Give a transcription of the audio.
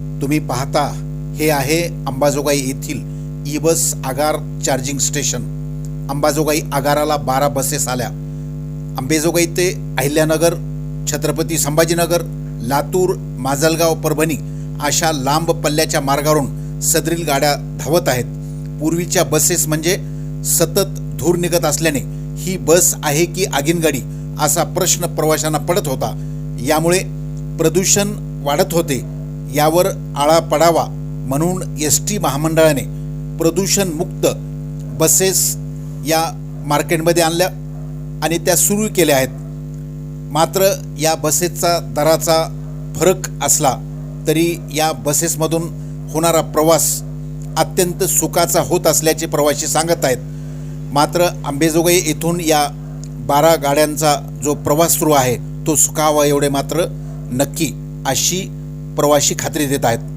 तुम्ही पाहता हे आहे अंबाजोगाई येथील ई बस आगार चार्जिंग स्टेशन. अंबाजोगाई आगाराला बारा बसेस आल्या. अंबेजोगाई ते अहिल्यानगर छत्रपती संभाजीनगर लातूर माजलगाव परभणी अशा लांब पल्ल्याच्या मार्गावरून सदरील गाड्या धावत आहेत. पूर्वीच्या बसेस म्हणजे सतत धूर निघत असल्याने ही बस आहे की आगीनगाडी असा प्रश्न प्रवाशांना पडत होता. यामुळे प्रदूषण वाढत होते. यावर आळा पडावा म्हणून एस टी महामंडळाने प्रदूषणमुक्त बसेस या मार्केटमध्ये आणल्या आणि त्या सुरू केल्या आहेत. मात्र या बसेसचा दराचा फरक असला तरी या बसेसमधून होणारा प्रवास अत्यंत सुखाचा होत असल्याचे प्रवासी सांगत आहेत. मात्र आंबेजोगाई येथून या बारा गाड्यांचा जो प्रवास सुरू आहे तो सुखावा एवढे मात्र नक्की अशी प्रवासी खात्री देत आहेत.